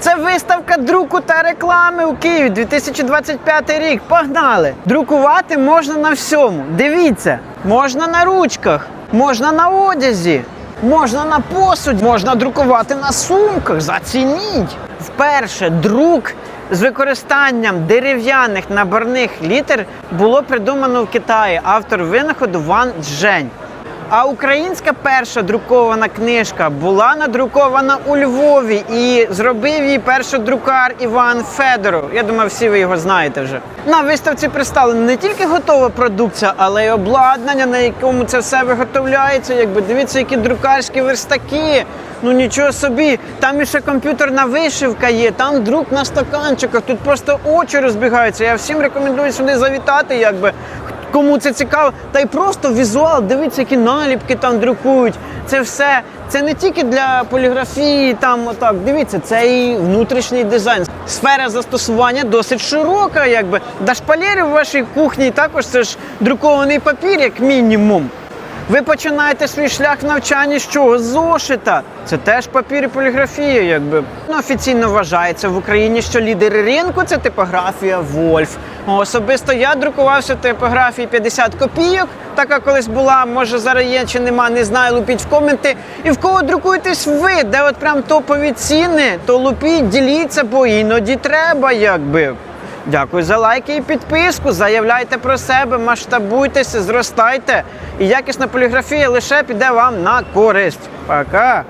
Це виставка друку та реклами у Києві 2025 рік. Погнали! Друкувати можна на всьому. Дивіться, можна на ручках, можна на одязі, можна на посуді, можна друкувати на сумках. Зацініть! Вперше друк з використанням дерев'яних наборних літер було придумано в Китаї. Автор винаходу Ван Джень. А українська перша друкована книжка була надрукована у Львові і зробив її першодрукар Іван Федоров. Я думаю, всі ви його знаєте вже. На виставці представлена не тільки готова продукція, але й обладнання, на якому це все виготовляється. Якби дивіться, які друкарські верстаки. Ну нічого собі, там іще комп'ютерна вишивка є, там друк на стаканчиках. Тут просто очі розбігаються. Я всім рекомендую сюди завітати, якби кому це цікаво, та й просто візуал, дивіться, які наліпки там друкують. Це все. Це не тільки для поліграфії, там отак. Дивіться, це і внутрішній дизайн. Сфера застосування досить широка, якби. Шпалери в вашій кухні також це ж друкований папір, як мінімум. Ви починаєте свій шлях в навчанні з чого? З зошита. Це теж папір і поліграфія, якби. Ну, офіційно вважається в Україні, що лідери ринку це типографія Вольф. Особисто я друкувався типографії 50 копійок. Така колись була, може зараз є чи нема, не знаю, лупіть в коменти. І в кого друкуєтесь ви, де от прям топові ціни, то лупіть, діліться, бо іноді треба, якби. Дякую за лайки і підписку. Заявляйте про себе, масштабуйтеся, зростайте. І якісна поліграфія лише піде вам на користь. Пока!